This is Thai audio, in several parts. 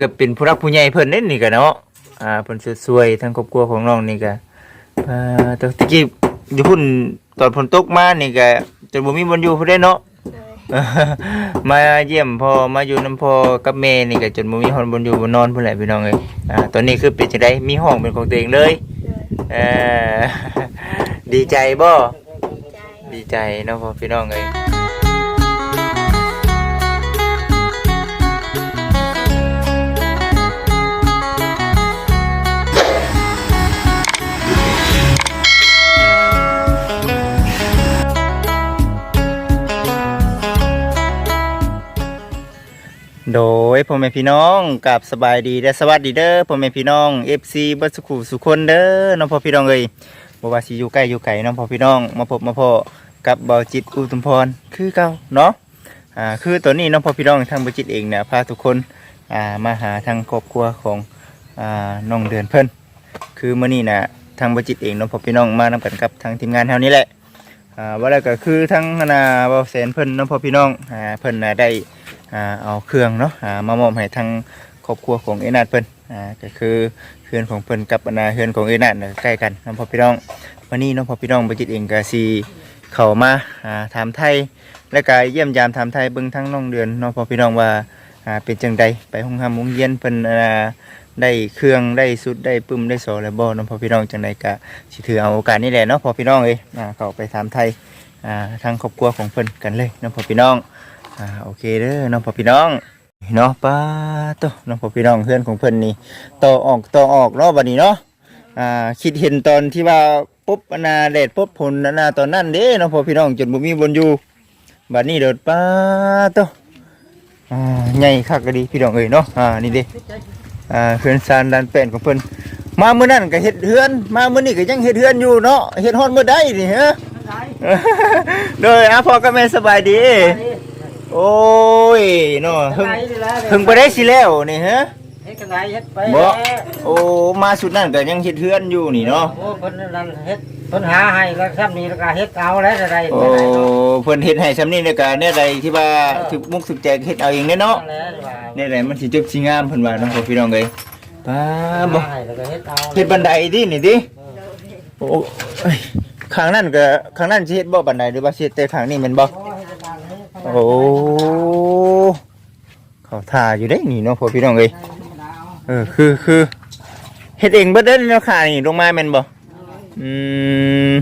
ก็เป็นผู้รักผู้ใหญ่เพิ่นเด่นนี่ก็เนาะอ่าเพิ่นสวยๆทั้งครอบครัวของน้องนี่ก็อ่าแตตะกี้อยู่พุ่นตอนฝนตกมานี่ก็จนบ่มีบนอยู่พุ่นได้เนาะเลยมาเยี่ยมพ่อมาอยู่น้ำพ่อกับแม่นี่ก็จนบ่มีฮอนบนอยู่บนนอนพุ่นแหละพี่น้องเอ้ยอ่าตอนนี้คือเป็นจังไดมีห้องเป็นของตัวเองเลยเลยเออดีใจบ่ใจ ดีใจเนาะพ่อพี่น้องเอ้ย โดยพ่อแม่พี่น้องกับสบายดีและสวัสดีเด้อพ่อแม่พี่น้อง FC เบัสขุสุคนเด้อน้องพ่อพี่น้องเอ้ยบ่ว่าสิอยู่ใกล้อยู่ไกลน้องพ่อพี่น้อง มาพบมาพอกับเบาจิตอุทุมพรคือเก่าเนาะอ่าคือตอนนี้น้องพ่อพี่น้องทางเบาจิตเองเนี่ยพาทุกคนอ่ามาหาทางครอบครัวของอ่าน้องเดือนเพิ่นคือมื้อนี้น่ะทางเบาจิตเองน้องพ่อพี่น้องมานำกันกับทางทีมงานเฮานี่แหละอ่าว่าแล้วก็คือทั้งนาเบาแสนเพิ่นน้องพ่อพี่น้องอ่าเพิ่นน่ะได้ เอาเครื่องเนาะมามอบให้ทางครอบครัวของเอนาดเพิ่นก็คือเฮือนของเพิ่นกับนาเฮือนของเอนาดเนี่ยใกล้กันน้องพ่อพี่น้องวันนี้น้องพ่อพี่น้องบจิตเองก็สิเข้ามาถามไทยและก็เยี่ยมยามถามไทยเบิ่งทั้งน้องเดือนน้องพ่อพี่น้องว่าเป็นจังใดไปห้องห้ามห้งเรียนเพิ่นได้เครื่องได้สุดได้ปึ้มได้สอแล้วบ่น้องพ่อพี่น้องจังใดก็สิถือเอาโอกาสนี้แหละเนาะพ่อพี่น้องเอ้ยเข้าไปถามไทยทางครอบครัวของเพิ่นกันเลยน้องพ่อพี่น้อง อ่าโอเคเด้อน้องพ่อพี่น้องเนาะป้าโตน้องพ่อพี่น้องเพื่อนของเพิ่นนี่ต่อออกต่อออกเนาะบัดนี้เนาะอ่าคิดเห็นตอนที่ว่าปุ๊บอนาแดดปุ๊บผลอนาตอนนั้นเด้น้องพ่อพี่น้องจนบ่มีบนอยู่บัดนี้เด้อป้าโตอ่าใหญ่คักก็ดีพี่น้องเอ้ยเนาะอ่านี่เด้อ่าเฮือนซานด้านแป้นของเพิ่นมามื้อนั้นก็เฮ็ดเฮือน มามื้อนี้ก็ยังเฮ็ดเฮือนอยู่เนาะเฮ็ดฮอดมื้อใดนี่ฮะโดยอะพ่อกับแม่สบายดี โอ้ยเนาะเพิ่งเพิ่งไปได้สิแล้วนี่ฮะเฮ็ดกันไหนเฮ็ดไปบ่โอ้มาสุดนั่นก็ยังเฮ็ดเฮือนอยู่นี่เนาะโอ้เพิ่นนั่นเฮ็ดเพิ่นหาให้แล้วซ้ำนี้แล้วก็เฮ็ดเอาแล้วอะไรโอ้เพิ่นเฮ็ดให้ซำนี้แล้วก็แนวใดที่ว่าถึกมุกถึกใจเฮ็ดเอาเองเด้เนาะแล้วว่าแนวใดมันสิจบสิงามเพิ่นว่าเนาะพ่อพี่น้องเอ้ยป้าบ่ให้แล้วก็เฮ็ดเอาเฮ็ดบันไดดินี่ดิโอ้เอ้ยข้างนั้นก็ข้างนั้นสิเฮ็ดบ่บันไดหรือว่าสิเฮ็ดแต่ข้างนี้แม่นบ่ โอ้เขาท่าอยู่ได้นี่เนาะพ่อพี่น้องเอ้ยเออคือคือเฮ็ดเองเบิดเด้อเนาะค่ะนี่ลงมาแม่นบ่อืม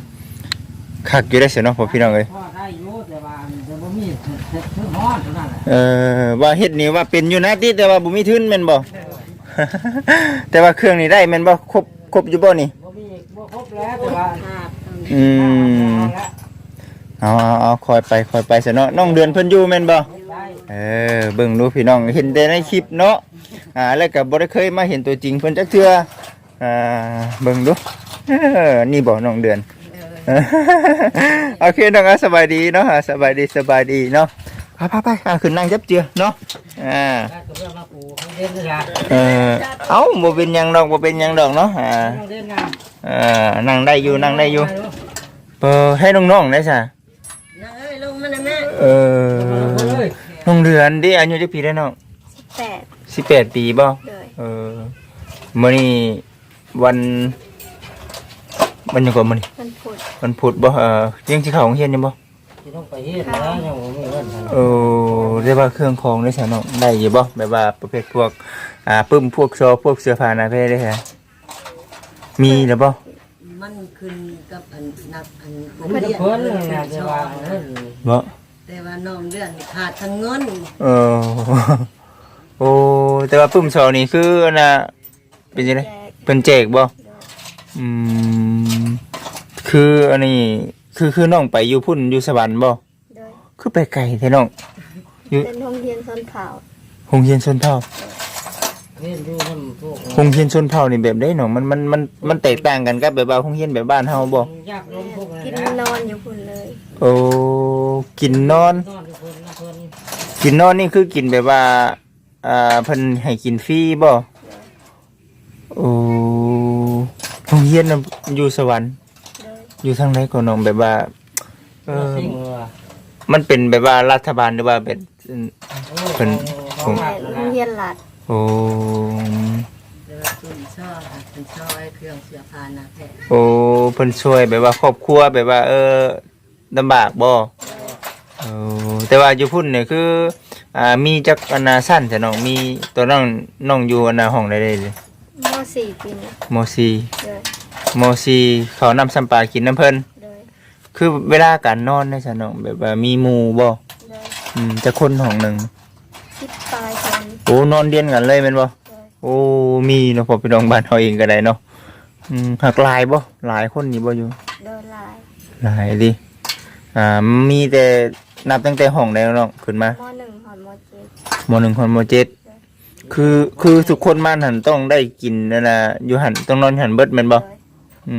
คักอยู่ได้อเสียเนาะพ่อพี่น้องเอ้ยพ่อได้อยู่แต่ว่าจะบ่มีเฮ็ดถึงฮ้อนเท่านั้นแหละเออว่าเฮ็ดนี่ว่าเป็นอยู่นะติแต่ว่าบ่มีทุนแม่นบ่แต่ว่าเครื่องนี่ได้แม่นบ่ครบครบอยู่บ่นี่บ่มีบ่ครบแล้วแต่ว่าภาพอืม เอาเอาเอาคอยไปคอยไปเสียเนาะน้องเดือนเพิ่นอยู่แม่นบ่ได้เออเบิ่งดูพี่น้องเห็นแต่ในคลิปเนาะอ่าแล้วก็บ่ได้เคยมาเห็นตัวจริงเพิ่นจักเทื่ออ่าเบิ่งดูเออนี่บ่น้องเดือนเออโอเคน้องอะสบายดีเนาะอะสบายดีสบายดีเนาะไปไปไปอะขึ้นนั่งจับเจือเนาะอ่าแล้วก็เรื่องมาปลูกให้เล่นนี่ล่ะเออเอ้าบ่เป็นหยังดอกบ่เป็นหยังดอกเนาะอ่าเล่นนะเออนั่งได้อยู่นั่งได้อยู่เปิดให้น้องๆได้ซะ นะเอ้ยลงมานะแม่ เออน้องเดือนดิอายุจักปีได้น้องแปด18ปีบ่เลยเออมื่อนี้วันวันหยังก่อนมื่อนี้มันผุดวันพุธบ่เออยังสิเข้าโรงเรียนอยู่บ่ที่ต้องไปเฮ็ดนะยังบ่มีเงินหั่นเออได้ว่าเครื่องของได้ซะเนาะได้อยู่บ่แบบว่าประเภทพวกอ่าปึ้มพวกโซพวกเสื้อผ้าหน้าเพศได้ฮะมีแล้วบ่มันขึ้นกับอันนักอันผมจะเพิ่นน่ะจะว่าเงินบ่ แต่ว่าน้องเดือนนี่ขาดทั้งเงินเออโอ้แต่ว่าปึ้มโซนี่คืออันน่ะเป็นจังไดแจกเพิ่นแจกบ่อืมคืออันนี้คือคือน้องไปอยู่พุ่นอยู่สวรรค์บ่โดยคือไปไกลแท้น้องเป็นโรงเรียนชนเผ่าหงเฮียนชนเผ่า เรียนอยู่นำพวกหงเฮียนชนเผ่านี่แบบได้น้องมันมันมันมันแตกต่างกันกับแบบว่าหงเฮียนแบบบ้านเฮาบ่ยากลงพวกนั้นกินนะนอนอยู่พุ่นเลยโอ้กินนอน นอนอยู่เพิ่นนะเพิ่นกินนอนนี่คือกินแบบว่าอ่าเพิ่นให้กินฟรีบ่โอ้หงเฮียนน่ะอยู่สวรรค์โดยอยู่ทางไหนก็น้องแบบว่าเออสิ่งว่ามันเป็นแบบว่ารัฐบาลหรือว่าแบบเพิ่นของแม่รัฐโรนะงเรียนหลัด โอ้แต่ว่าคุณชอบคุณชอบเครื่องเสื้อผ้าหนาแพทย์โอ้เพิ่นช่วยแบบว่าครอบครัวแบบว่า เออลำบากบ่โอ้แต่ว่าอยู่พุ่นเนี่ยคือ อ่ามีจักอนาสั้นจ้ะน้องมีตัวน้องน้องอยู่อนาห้องได้เลยมสี่ปีนะมซีเลยมซีเขาวนำสัมปลากินน้ำเพิ่นเลยคือเวลาการนอนได้จ้ะน้องแบบว่ามีหมู่บ่เลยอืมจะคนห้องหนึงคิดปลายคน โอ้นอนเรียนกันเลยแม่นบ่เลยโอ้มีเนาะพอพี่น้องบ้านเฮาเองก็ได้เนาะอืมหักหลายบ่หลายคนนี่บ่อยู่โดนลายหลายดิอ่ามีแต่นับตั้งแต่ห้องแล้วเนาะขึ้นมามหนึ่งหอนมเจ็ดมหนึ่งคนมเจ็ดคือคือทุกคนมาหันต้องได้กินนั่นน่ะอยู่หันต้องนอนหันเบิดแม่นบ่เลยอื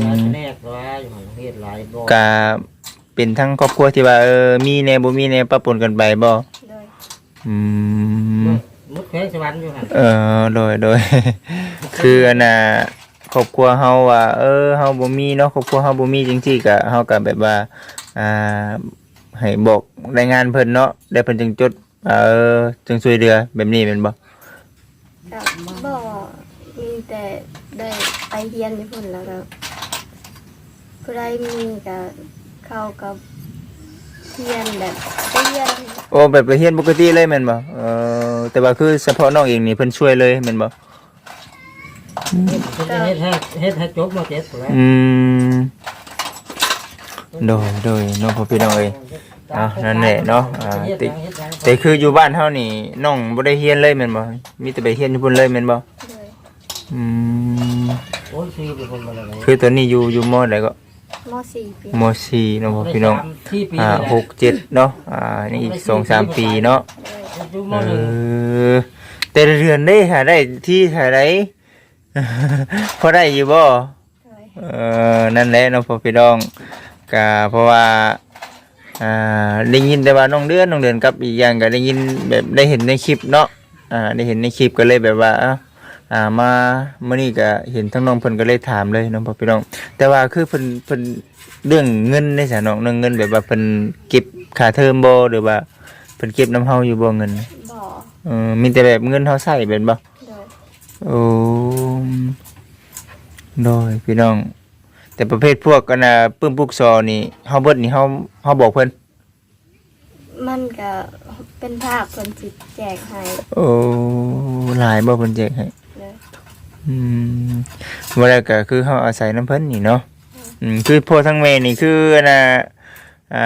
หลายมแนกหลายอยู่หันเฮ็ดหลายบ่กะเป็นทั้งครอบครัวที่ว่าเออมีแน่บ่มีแน่ปะปนกันไปบ่เลย อืมมุดแข้งสวรรค์อยู่หันเออโดยโดย คืออันน่ะครอบครัวเฮาว่า เออเฮาบ่มีเนาะครอบครัวเฮาบ่มีจริงๆก็เฮาก็แบบว่าอ่าให้บอกรายงานเพิ่นเนาะได้เพิ่นจึงจดเออจึงช่วยเหลือแบบนี้แม่นบ่กับบ่มีแต่ได้ไปเฮียนญี่ปุ่นแล้วก็ผู้ใดมีก็เข้ากับ เฮียนแบบไปเฮียนโอ้แบบไปเรียนปกติเลยแม่นบ่เออแต่ว่าคือเฉพาะน้องเองนี่เพิ่นช่วยเลยแม่นบ่เฮ็ดเฮ็ดให้เฮ็ดให้จบมาเจ็ดพุ่นแหล้วอืมโดยโดยน้องพ่อพี่น้องเอ้ยอะนั่นแหละเนาะอ่าติแต่คืออยู่บ้านเฮานี่น้องบ่ได้เรียนเลยแม่นบ่มีแต่ไปเรียนญี่ปุ่นเลยแม่นบ่เลยอืมโอ้ยซีเป็นคนมาเลยคือตอนนี้อยู่อยู่มอใดก็ มสี่ปีมสี่น้องพ่อพี่น้องที่ปีอ่าหกเจ็ดเนาะอ่านี่อีกสองสามปีเนาะเลยอยู่เอมหนึ่งอแต่ละเดือนได้หาได้ที่หาได้พอได้อยู่บ่เลยเออนั่นแหละเน้องพ่อพี่น้องก็เพราะว่าอ่าได้ยินแต่ว่าน้องเดือนน้องเดือนกับอีกอย่างก็ได้ยินแบบได้เห็นในคลิปเนาะอ่าได้เห็นในคลิปก็เลยแบบว่าเอ้าอ่ามามื้อนี้ก็เห็นทั้งน้องเพิ่นก็เลยถามเลยน้องพ่อพี่น้อง แต่ว่าคือเพิ่นเพิ่นเรื่องเงินในสานองเรื่องเงินแบบว่าเพิ่นเก็บค่าเทอมบ่หรือว่าเพิ่นเก็บน้ำเฮาอยู่บ่เงินบ่อเออมีแต่แบบเงินเฮาใช้เป็นบ่เลยโอ้โดยพี่น้อง แต่ประเภทพวกกันน่ะปึ้มปุกซอนี่เฮาเบิดนี่เฮาเฮาบอกเพิ่นมันก็เป็นภาคคนจิตแจกให้โอ้หลายบ่เพิ่นแจกให้เลย อืมว่าแล้วก็คือเฮาอาศัยน้ำเพิ่นนี่เนาะอืมคือพ่อทั้งแม่นี่คืออันน่ะอ่า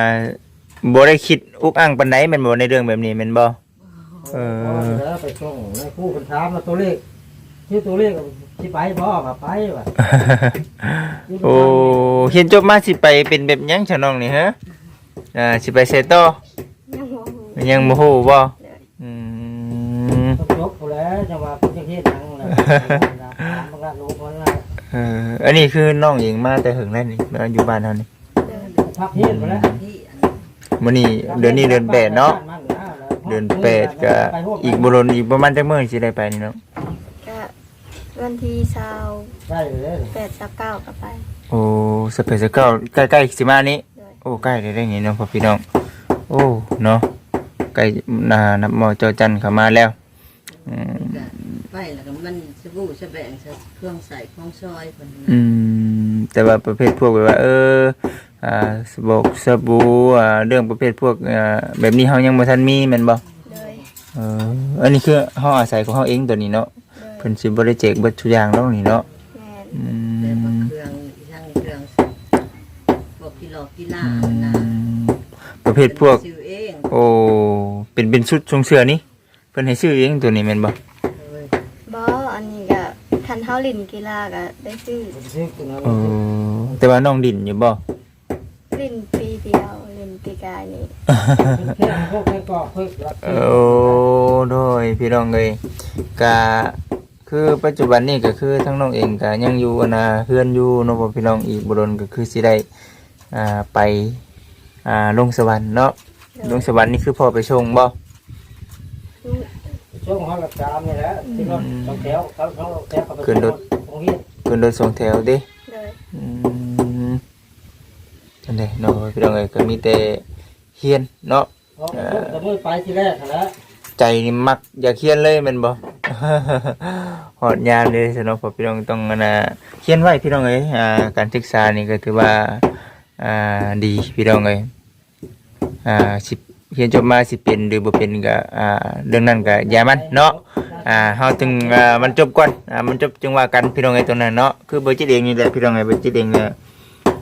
บ่ได้คิดอุกอั้งปานใดแม่นบ่ในเรื่องแบบนี้แม่นบ่เออแล้วไปส่งในคู่คนถามมาตัวเลขชื่อตัวเลขที่ไปบ่มาไปว่ะโอ้เรียนจบมาสิไปเป็นแบบหยังฉะน้องนี่ฮะอ่าสิไปเซโตอยังบ่ฮู้ยังบ่ฮู้บ่เลยอืมต้องยกเขาแล้วจะมาเป็นเฮ็ดหยังแล้ว ถามบางละรู้คนละเอออันนี้คือน้องเองมาแต่หึงแล้วนี่มาอยู่บ้านเฮานี่เลยพักเฮ็ดไปแล้วที่อันมื้อนี้เดือนนี้เดือนแปดเนาะเดือนแปดก็อีกบ่รนอีกประมาณจักมื้อสิได้ไปนี่เนาะก็วันที่เช้าได้เลยแปดสักเก้าก็ไป โอ้สเปซเก้าใกล้ๆสิมานี้เลยโอ้ใกล้ได้ได้ไงเนาะพ่อพี่น้องโอ้เนาะใกล้นานับหมอจอจันเข้ามาแล้วอืมก็ ไปแล้วก็มันสบู่สแบงเครื่องใส่ของซอยเพิ่นอืมแต่ว่าประเภทพวกแบบว่า เอออ่าสบอกสบู่อ่าเรื่องประเภทพวกอ่าแบบนี้เฮายังบ่ทันมีแม่นบ่เลยเอออันนี้คือเฮาอาศัยของเฮาเองตัวนี้เนาะเลยเพิ่นสิบ่ได้แจกเบิดทุกอย่างเนาะนี่เนาะแม่นอืแต่ว่ามเครื่องทั้งเครื่องพวกกิโลกิลาอันนะประเภทพวก ซื้อเองโอ้เป็นเป็นชุดทรงเสื้อนี่เพิ่นให้ซื้อเองตัวนี้แม่นบ่เลยบ่อันนี้ก็ทัน เฮาลินกีฬาก็ได้ซื้อซื้อกินเอาเออแต่ว่าน้องดินอยู่บ่ลินปีเดียวลินปีกายนี่แค่พวกแค่กอกเพิ่นรับโอ้โดยพี่น้องเอ้ยกะคือปัจจุบันนี้ก็คือทั้งน้องเองก็ยังอยู่อันน่ะเฮือนอยู่เนาะบ่พี่น้องอีกบ่ดนก็คือสิได้อ่าไปอ่าลงสวรรค์เนาะลงสวรรค์นี่คือพ่อไปชงบ่ ช่วงเขาหลักตามนี่แหละที่รถสองแถวเขาเขาแถวเขาไปตรงนี้ขึ้นรถสองแถวเด้เลยอืมอันนี้เนาะพี่น้องเอ้ยก็มีแต่เฮียนเนาะเขาจะมือไปที่แรกแล้วใจนี่มักอยากเขียนเลยแมันบ่ หอดยามเลยสำหรับพี่น้องต้องอันน่ะเขียนไว้พี่น้องเอ้ยอ่าการศึกษานี่ก็ถือว่าอ่าดีพี่น้องเอ้ยอ่าสิ เรียนจบมาสิเป็นหรือบ่เป็นก็อ่าเรื่องนั้นก็อย่ามันเนาะอ่าเฮาถึงอ่ามันจบก่อนอ่ามันจบจึงว่ากันพี่น้องเอ้ตรงนั้นเนาะคือบ่จิตเองนี่แหละพี่น้องเอ้บ่จิตเองเนี่ย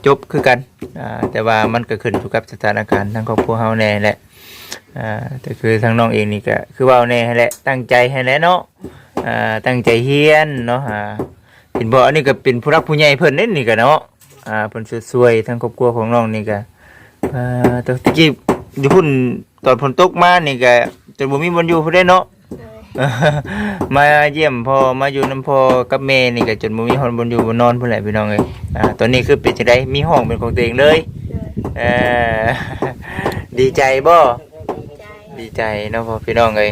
จบคือกันอ่าแต่ว่ามันก็ขึ้นอยู่กับสถานการณ์ทางครอบครัวเฮาแน่แหละอ่าแต่คือทางน้องเองนี่ก็คือเว่าแน่แหละตั้งใจให้แหละเนาะอ่าตั้งใจเฮียนเนาะอ่าเห็นบ่อันนี้ก็เป็นผู้รักผู้ใหญ่เพิ่นนี่นี่ก็เนาะอ่าเพิ่นสวยๆทางครอบครัวของน้องนี่ก็อ่าแต่ตะกี้ อยู่พุ่นตอนฝนตกมานี่ก็จนบ่มีบนอยู่พุ่นได้เนาะเลยมาเยี่ยมพ่อมาอยู่นํพ่อกับแม่นี่ก็จนบ่มีคนบนอยู่บนนอนพุ่นแหละพี่น้องเอ้ยอ่าตอนนี้คือเป็นจังไดมีห้องเป็นของตัวเองเลยเลยเออดีใจบ่ใจดีใจเนาะพ่อพี่น้องเอ้ย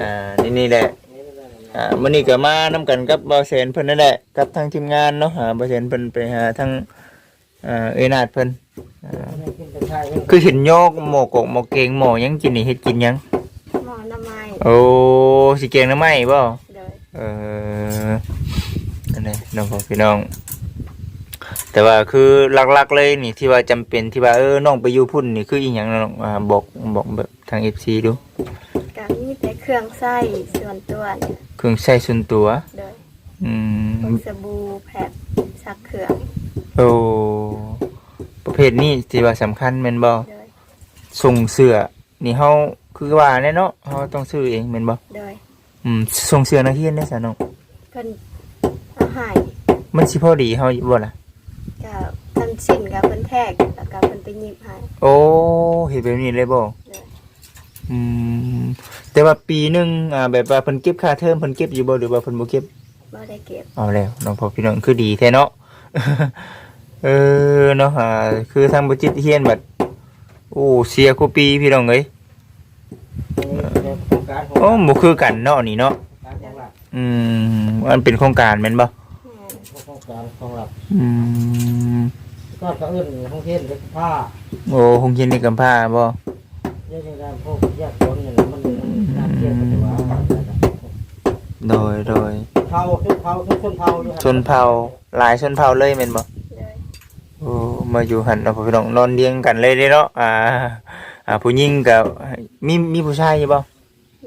อ่านี่นี่แหละอ่ามื้อนี้ก็มานํกันกับบ่าวแสนเพิ่นนั่นแหละกับทางทีมงานเนาะหาบ่าวแสนเพิ่นไปหาทางอ่าเอยนาดเพิ่นอ่า คือเห็นโยกหมอกกหมอกเกงหมอหยังกินนี่เฮ็ดกินหยังหมอน้ำไม้โอ้สิเกงน้ำไหม้บ่เลยเออนั่นแหละน้องพ่อพี่น้อง แต่ว่าคือหลักๆเลยนี่ที่ว่าจำเป็นที่ว่าเออน้องไปอยู่พุ่นนี่คืออีหยังน้องอ่าบอกบอกแบบทาง FC ดูก็มีแต่เครื่องใส้ส่วนตัวเนี่ยเครื่องใช้ส่วนตัวเลยอืพวมกสบู่แผ่นซักเครื่องโอ้ ประเภทนี้ที่ว่าสำคัญแม่นบ่เลยส่งเสื้อนี่เฮาคือว่าแน่เนาะเฮาต้องซื้อเองแม่นบ่เลยอืมส่งเสื้อนักเรียนได้ซะน้องเพิ่นเอาใหายมันสิพอดีเฮาอยู่บ่ล่ะก็เพิ่นชินกับเพิ่นแทกแล้วก็เพิ่นไปหยิบให้โอ้เฮ็ดแบบนี้เลยบ่เลยอืม แต่ว่าปีหนึงอ่าแบบว่าเพิ่นเก็บค่าเทอมเพิ่นเก็บอยู่บ่หรือว่าเพิ่นบ่เก็บบ่ได้เก็บเอาแล้วน้องพ่อพี่น้องคือดีแท้เนาะ เออเนาะอ่าคือทางบ่จิตเฮียนบัดโอ้เสียกูปีพี่น้องเอ้ยโอ้บ่คือกันเนาะนี่เนาะอืมมันเป็นโครงการแม่นบ่แม่นของการของหลับอืมก็กระเอื้นห้องเทศเล็กผ้าโอ้โรงเรียนเด็กกำพร้าบ่เรื่องการพวกแยกคนเนี่ยมันน่าเกลียดแต่ว่าโดยโดยเผาทุกเผาทุกคนเผาอยู่ชนเผ่าหลายชนเผ่าเลยแม่นบ่เลยโอ้ มาอยู่หันเนาะพี่น้องนอนเรียงกันเลยเด้เนาะอ่าอ่าผู้หญิงกับมีมีผู้ชายอยู่บ่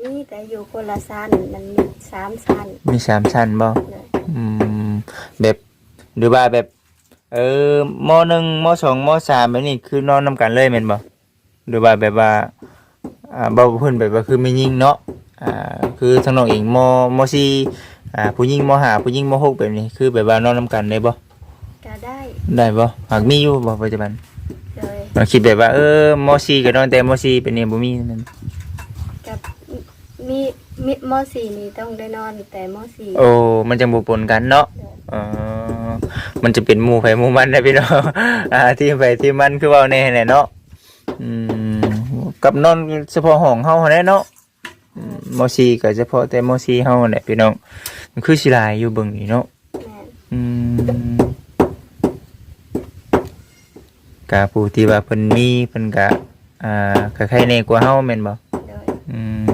มีแต่อยู่คนละชั้นมันมีสามชั้นมีสามชั้นบ่เลยอืมแบบหรือว่าแบบเออมหนึ่งมสองมสามแบบนี้คือนอนนํกันเลยแม่นบ่หรือว่าแบบว่าอ่าเบาเพิ่นแบบว่าคือไม่ยิงเนาะอ่าคือทางน้องเองมมสี่อ่าผู้หญิงมห้าผู้หญิงมหกแบบนี้คือแบบว่านอนนํกันได้บ่ ก็ได้ได้บ่หากมีอยู่บ่ปัจจุบันเลยเราคิดแบบว่าเออมสี่ก็นอนแต่มสี่เป็นนี่บ่มีนั่นกับมีมีมสี่นี่ต้องได้นอนแต่มสี่โอ้มันจะบ่ปนกันเนาะเลยเออมันจะเป็นหมู่ไผหมู่มันนะพี่น้องอ่าที่ไปที่มันคือเว้าแน่แหละเนาะอืมกับนอนเฉพาะห้องเฮาแหละเนาะอืมมสี่ก็เฉพาะแต่มสี่เฮาแหละพี่น้องมันคือสิหลายอยู่เบิ่งนี่เนาะแม่นอืม กะผู้ที่ว่าเพิ่นมีเพิ่นกะอ่าคล้ายๆในกว่าเฮาแม่นบ่เลยอืม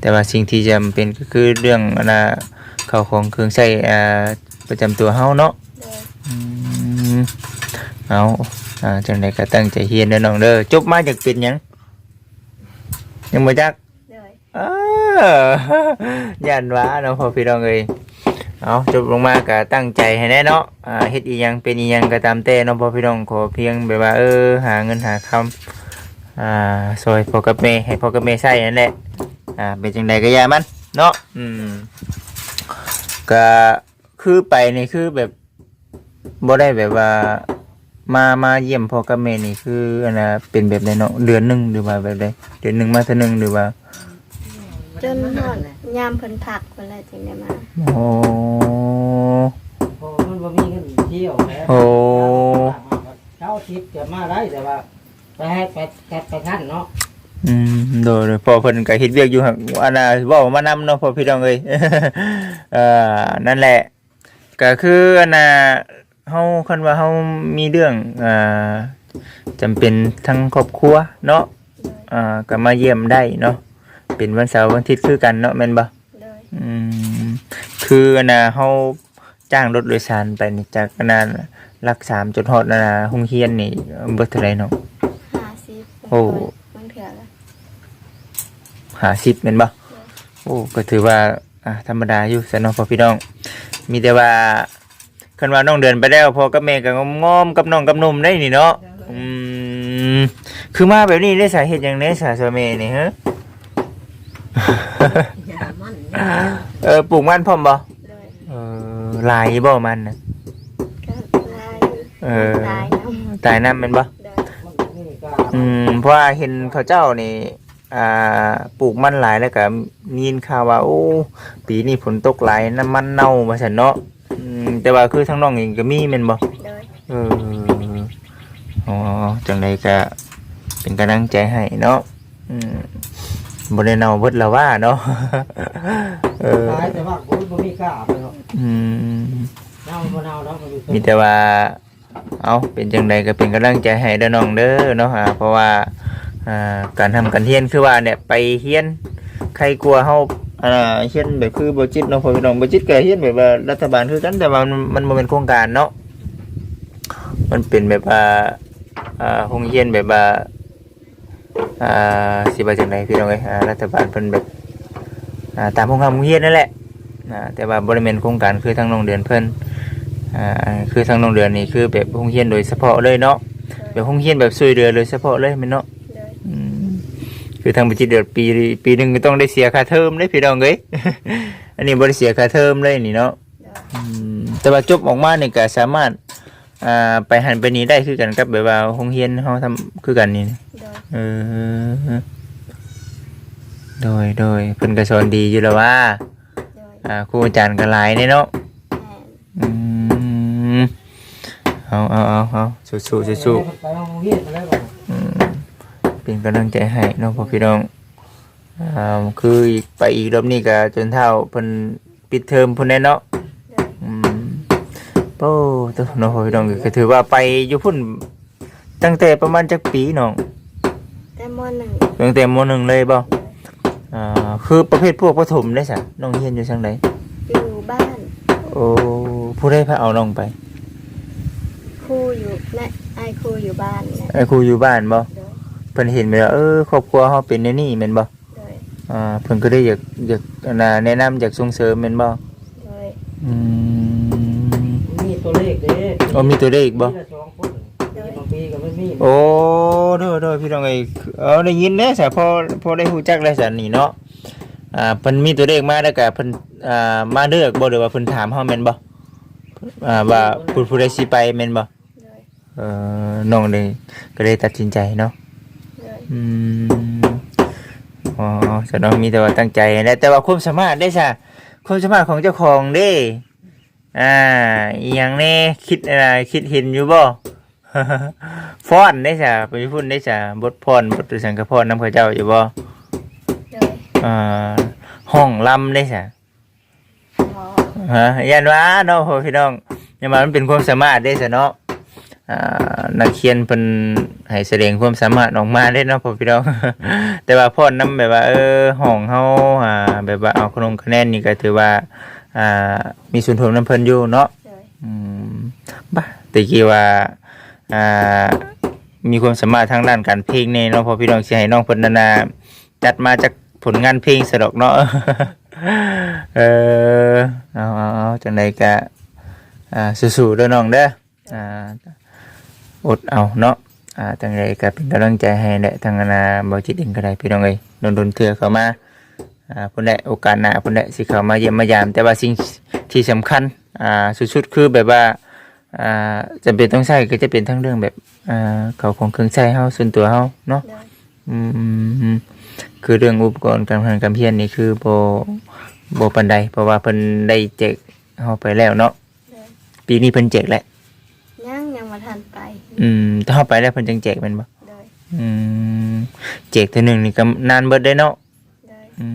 แต่ว่าสิ่งที่จำเป็นก็คือเรื่องอนนาข้าวของเครื่องใช้อ่าประจำตัวเฮาเนาะเลยอืมเอาอ่าจังไดก็ตั้งใจเรียนเด้อน้องเด้อจบมาจากเป็นหยังยังบ่จักเลยอ้าย่านว่าเนาะพ่อพี่น้องเอ้ย เอาจบลงมาก็ตั้งใจให้แน่เนาะอ่าเฮ็ดอีหยังเป็นอีหยังก็ตามแต่เนาะพ่อพี่น้องขอเพียงแบบว่าเออหาเงินหาคำอ่าซอยพ่อกับแม่ให้พ่อกับแม่ใช้นั่นแหละอ่าเป็นจังใดก็อย่ามันเนาะอืมก็คือไปนี่คือแบบบ่ได้แบบว่ามามาเยี่ยมพ่อกับแม่นี่คืออันน่ะเป็นแบบใดเนาะเดือนหนึงหรือว่าแบบใดเดือนหนึงมาเท่านึงหรือว่า จนหอดยามเพิ่นพักเพิ่นเลยจึงได้มาโอ้พอมันบ่มีเงินเที่ยวแหมโอ้เช้าทิพย์จะมาได้แต่ว่าไปให้ไปไปไปท่านเนาะอืมโดยโดยพ่อเพิ่นก็เฮ็ดเวียกอยู่หั่นอันน่ะเว้ามานำเนาะพ่อพี่น้องเอ้ยเอ่อนั่นแหละก็คืออันน่ะเฮาคันว่าเฮามีเรื่องอ่าจำเป็นทั้งครอบครัวเนาะเลยอ่าก็มาเยี่ยมได้เนาะ เป็นวันเสาร์วันอาทิตย์คือกันเนาะแม่นบ่โดยอืมคืออันน่ะเฮาจ้างรถโดยสารไปนี่จากอันนั้นหลัก3จนฮอดอันน่ะโรงเรียนนี่เบิดเท่าไหร่เนาะ ห้าสิบโอ้ บางเถื่อก็50แม่นบ่โอ้ ก็ถือว่าอะธรรมดาอยู่ซะเนาะพ่อพี่น้อง มีแต่ว่าคันว่าน้องเดินไปแล้วพ่อกับแม่ก็งอมๆกับน้องกับหนุ่มได้นี่เนาะ อืม คือมาแบบนี้ได้สาเหตุหยังไดสาสะเมนี่ฮะ อย่ามันเออปลูกมันพร้อมบ่โดยเออลายบ่มันน่ะก็ลายเออลายน้ำตายน้ำแมันบ่โดยมันนี่กล้าอืมเพราะว่าเห็นเขาเจ้านี่อ่าปลูกมันหลายแล้วก็มียินข่าวว่าโอ้ปีนี้ฝนตกหลายน้ำมันเน่าว่าซั่นเนาะอืมแต่ว่าคือทั้งน้องเองก็มีแม่นบ่โดยเอออ๋อจังไดก็เป็นกำลังใจให้เนาะอืม บ่ได้เน่าเบิดแล้วว่าเนาะเออตายแต่ว่าคนบ่มีกล้าไปเนาะอืมเน่าบ่เน่าเนาะมันอยู่มีแต่ว่า เอาเป็นจังใดก็เป็นกำลังใจให้เด้อน้องเด้อเนาะอ่าเพราะว่าอ่าการทำการเฮียนคือว่าเนี่ยไปเฮียนใครกลัวเฮาอ่าเฮียนแบบคือบ่จิตเนาะพ่อพี่น้องบ่จิตก็เฮียนแบบว่ารัฐบาลคือกันแต่ว่ามันมันบ่เป็นโครงการเนาะมันเป็นแบบว่าอ่าโรงเรียนแบบว่า อ่าสิว่าจังไดพี่น้องเอ้ยอ่ารัฐบาลเพิ่นแบบอ่าตามโครงการโรงเรียนนั่นแหละอ่าแต่ว่าบ่ได้เป็นโครงการคือทางโรงเรียนเพิ่นอ่าคือทางโรงเรียนนี่คือแบบห้องเรียนโดยเฉพาะเลยเนาะแบบห้องเรียนแบบช่วยเหลือโดยเฉพาะเลยแมันเนาะโดยอืมคือทางบัญชีเดือนปีปีหนึ่งก็ต้องได้เสียค่าเทอมเลยพี่น้องเอ้ย อันนี้บริเสียค่าเทอมเลยนี่เนาะโดยอืมแต่ว่าจบออกมาเนี่ยก็สามารถ อ่าไปหันไปนี้ได้คือกันกับแบบว่าห้องเรียนเขาทำคือกันนี่โดยเออโดยโดยเพิ่นก็สอนดีอยู่แล้วว่าโดยอ่าครูอาจารย์ก็หลายเนี่ยเนาะแม่นอืมเอาเอาเอาเอาสู้สู้สู้สู้ไปโรงเรียนไปแล้วบ่อืมเป็นกำลังใจให้น้องพ่อพี่น้องอ่าคืออีกไปอีกรอบนี้ก็จนเท่าเพิ่นปิดเทอมพุ่นแน่เนาะโดยอืม โอ้ตัวน้องพ่อพี่น้องก็ถือว่าไปอยู่พุ่น ตั้งแต่ประมาณจักปีน้องแต่มหนึ่งตั้งแต่มหนึ่งเลยบ่อ่าคือประเภทพวกประถมได้สะน้องเรียนอยู่ทางไหนอยู่บ้านโอ้ผู้ได้พาเอาน้องไปครูอยู่และไอายครูอยู่บ้านเนี่ยไอ้ครูอยู่บ้านบ่โดยเพิ่นเห็นไปแล้วเออครอบครัวเฮาเป็นในนี่แม่นบ่โดยอ่าเพิ่นก็ได้อยากอยากน่ะแนะนำอยากส่งเสริมแม่นบ่โดยอืมมีตัวเลขเด้ โอ้มีตัวเลขบ่ปีละสองคนปีบางปีก็ไม่มีโอ้โดยโดยพี่น้องเอ้ยเอาได้ยินแน่ซะพอพอได้ฮู้จักแล้วซะนี่เนาะอ่าเพิ่นมีตัวเลขมาแล้วก็เพิ่นอ่ามาเลือกบ่หรือว่าเพิ่นถามเฮาแม่นบ่อ่าว่าผู้ผู้ใดสิไปแม่นบ่โดยเอ่อน้องเลยก็เลยตัดสินใจเนาะโดยอืมอ๋อสนองมีแต่ว่าตั้งใจนะแต่ว่าความสามารถได้ซะความสามารถของเจ้าของเด้ อ่าอหย่างนี้คิดอะไรคิดเห็นอยู่บ่ ฟ้อนได้จ้ะไปพูดได้จ้ะบทพรบทสังฆพรน้ำข้าเจ้าอยู่บ่โดยอ่าห้องลำได้จ้ะหมอฮะยันว่าเนาะพ่อพี่น้องยันว่ามันเป็นความสามารถได้จ้ะเนาะอ่านักเขียนเพิ่นให้แสดงความสามารถออกมาได้เนาะพ่อพี่น้อง แต่ว่าพรนํแบบว่า เออห้องเฮาอ่าแบบว่าเอาขนมคะแนนนี่ก็ถือว่า อ่ามีส่วนร่วมนํเพิ่นอยู่เนาะโดยอืมบ้าแต่กี้ว่าอ่ามีความสามารถทางด้านการเพลงเนี่ยเนาะพอพี่น้องสิให้น้องเพิ่นนานาจัดมาจากผลงานเพลงสะดอกเนาะเออเอาเอาเอาจังไดก็อ่าสู้ๆเด้อน้องเด้ออ่าอดเอาเนาะอ่าจังไดก็เป็นกำลังใจให้แหละทางอนาบ่จิตเองก็ได้พี่น้องเอ้ยโดนๆเทื่อเข้ามา อ่าเพิ่นได้โอกาสหน้าเพิ่นได้สิเข้ามาเยี่ยมมายาม แต่ว่าสิ่งที่สำคัญอ่าสุดๆคือแบบว่าอ่าจำเป็นต้องใช้ก็จะเป็นทั้งเรื่องแบบอ่าเขาของเครื่องใช้เฮาส่วนตัวเฮาเนาะโดยอืมอืมอืมคือเรื่องอุปกรณ์การพนันการเพียนนี่คือโบโบปันใดเพราะว่าเพิ่นได้แจกเฮาไปแล้วเนาะโดยปีนี้เพิ่นแจกแล้วยังยังมาทันไปอืมถ้าเฮาไปแล้วเพิ่นจังแจกแม่นบ่โดยอืมแจกเทื่อหนึงนี่ก็นานเบิดได้เนาะโดย อื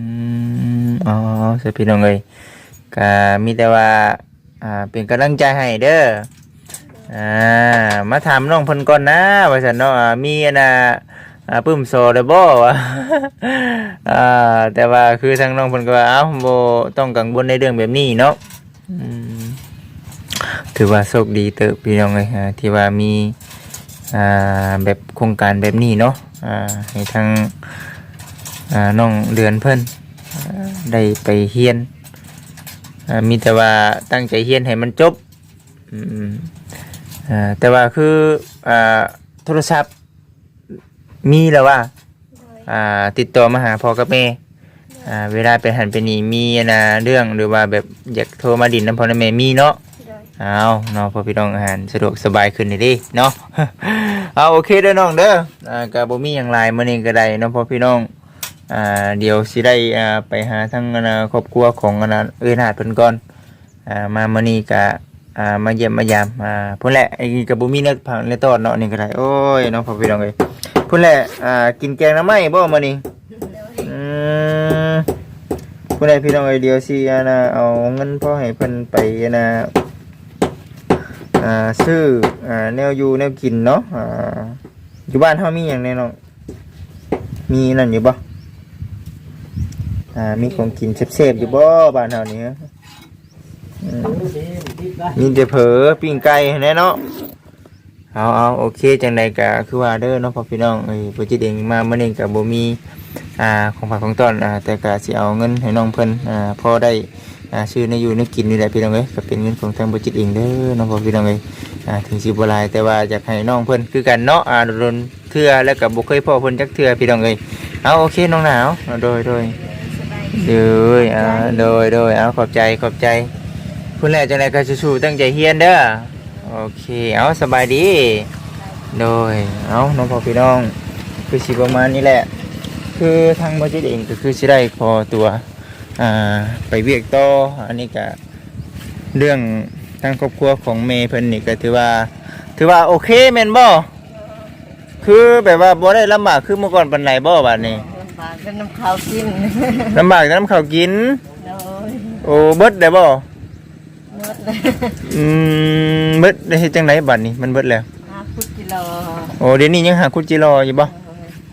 มอ๋อสพี่น้องเอ้ยก็มีแต่ว่าอ่าเป็นกำลังใจให้เด้ออ่ามาถามน้องเพิ่นก่อนนะว่าซั่นเนาะอ่ามีอันน่ะอ่าปึ้มโซได้บ่วะ อ่าแต่ว่าคือทางน้องเพิ่นก็ว่าเอ้าบ่ต้องกังวลในเรื่องแบบนี้เนาะอืมถือว่าโชคดีเติบพี่น้องเอ้ยอ่าที่ว่ามีอ่าแบบโครงการแบบนี้เนาะอ่าให้ทาง น้องเดือนเพิ่นได้ไปเฮียนมีแต่ว่าตั้งใจเฮียนให้มันจบอ่าแต่ว่าคืออ่าโทรศัพท์มีแล้วว่าอ่าติดต่อมาหาพ่อกับแม่อ่าเวลาไปหันไปนี่มีนะเรื่องหรือว่าแบบอยากโทรมาดินน้ำพอน้ำแม่มีเนาะเอาเนาะพอพี่น้องอาหารสะดวกสบายขึ้นนี่ดิเนาะเอาโอเคเด้อน้องเด้ออ่ากับบ่มีอย่างไรมื้อนี้ก็ได้เนาะพอพี่น้อง อ่าเดี๋ยวสิได้อ่าไปหาทั้งอนาครอบครัวของอนาเอ้ยนาดเพิ่นก่อนอ่ามามื้อนี้ก็อ่ามาเยี่ยมมายามอ่าพุ่นแหละไอ้ก็บ่มีเนื้อผักในตอดเนาะนี่ก็ได้โอ้ยเนาะพอพี่น้องเอ้ยพุ่นแหละอ่ากินแกงหน้ำไม้บ่มื้อนี้โดยอืมผู้ใดพี่น้องไอเดี๋ยวสิอันนะเอาเงินพ่อให้เพิ่นไปอันนะอ่าซื้ออ่าแนวอยู่แนวกินเนาะอ่าอยู่บ้านเฮามีหยังแน่น้องมีนั่นอยู่บ่ อ่ามีของกินเซฟๆอยู่บ่บ้านเฮานี่ฮะอืมดูสิติดได้มีแต่เผลอปิ้งไก่แน่เนาะเอาเอาโอเคจังใดก็คือว่าเด้อเนาะพ่อพี่น้องเอ้ยบ่จิตเองมามื้อนี้ก็บ่มีอ่าของฝากของต้อนอ่าแต่ก็สิเอาเงินให้น้องเพิ่นอ่าพอได้อ่าซื้อในอยู่ในกินนี่แหละพี่น้องเอ้ยก็เป็นเงินของทางบริจิตเองเด้อน้องพ่อพี่น้องเอ้ยอ่าถึงสิบ่หลายแต่ว่าอยากให้น้องเพิ่นคือกันเนาะอ่าโดนๆเทื่อแล้วก็บ่เคยพ่อเพิ่นจักเทื่อพี่น้องเอ้ยเอาโอเคน้องหนาวเอาโดยโดย สบายเด้ออ่าโดยโดยเอาขอบใจขอบใจคุณแรกจังไดก็สู้ๆตั้งใจเฮียนเด้อโอเคเอาสบายดี โดยเอาน้องพ่อพี่น้อง คือสิประมาณนี้แหละ คือทางบริษัทเองก็คือสิได้พอตัวอ่าไปเวียกต่ออันนี้ก็เรื่องทางครอบครัวของเมย์เพิ่นนี่ก็ถือว่า ถือว่าโอเคแม่นบ่คือแบบว่าบ่ได้ลำบากคือเมื่อก่อนปานใดบ่บัดนี้ ลำบากก็น้ำข้าวกินลำบากแต่น้ำข้าวกิน โดยโอ้เบิดได้บ่หมดเลยอืมเบิดได้เฮ็ดจังไดบัดนี้มันเบิดแล้ว ห้าพุทกิโลโอ้เดี๋ยวนี้ยังหาคุดจิรออยู่บ่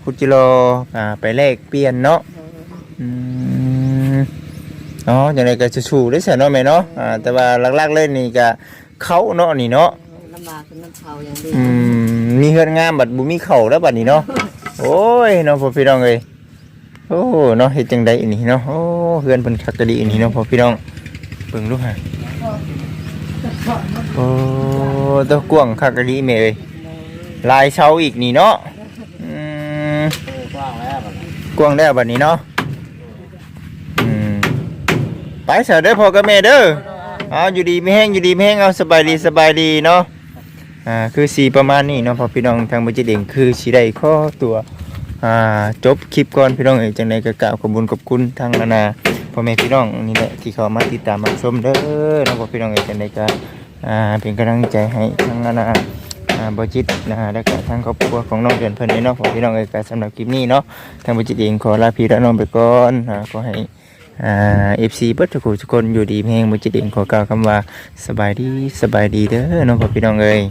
คุดจิรออ่าไปแลกเปลี่ยนเนาะอืมอ๋ออย่างไรก็จะชูได้เสียเนาะแม่เนาะอ่าแต่ว่าหลักๆเลยนี่ก็เขาเนาะนี่เนาะลำบากก็น้ำข้าวอย่างเดียวอืมมีเฮือนงามบัดบ่มีเขาแล้วบัดนี้เนาะโอ้ยเนาะพ่อพี่น้องเอ้ย โอ้เนาะเฮ็ดจังได๋นี่เนาะโอ้เฮือนเพิ่นคักกะดีนี่เนาะพ่อพี่น้องเบิ่งดูฮะโอ้ตัวกวงคักกะดีแม่เอ้ยลายเช้าอีกนี่เนาะอืมกวางแล้วบัดนี้แล้วบัดนี้เนาะอืมไปเสยเด้อพ่อกับแม่เด้อเอาอยู่ดีไม่แห้งอยู่ดีไม่แห้งเอาสบายดีสบายดีเนาะอ่าคือสีประมาณนี้เนาะพอพี่น้องทางบัจิตเองคือสีได้ข้อตัว อ่าจบคลิปก่อนพี่น้องเอกจังใดก็กล่าวขอบคุญขอบคุณทางนานาพ่อแม่พี่น้องนี่แหละที่เขามาติดตามมาชมเด้อนาะพอพี่น้องเอกจังใดก็อ่าเป็นกำลังใจให้ทางนานาอ่าบจิตนะฮะแล้วก็ทางครอบครัวของน้องเดือนเพิ่นนี่เนาะพอพี่น้องเอกก็สำหรับคลิปนี้เนาะทางบจิตเองขอลาพี่และน้องไปก่อนอ่าขอให้อ่าเอฟซีเบิร์ทุกคนทุกคนอยู่ดีเพลงบจิตเองขอกล่าวคำว่าสบายดีสบายดีเด้อน้องพ่อพี่น้องเอ้ย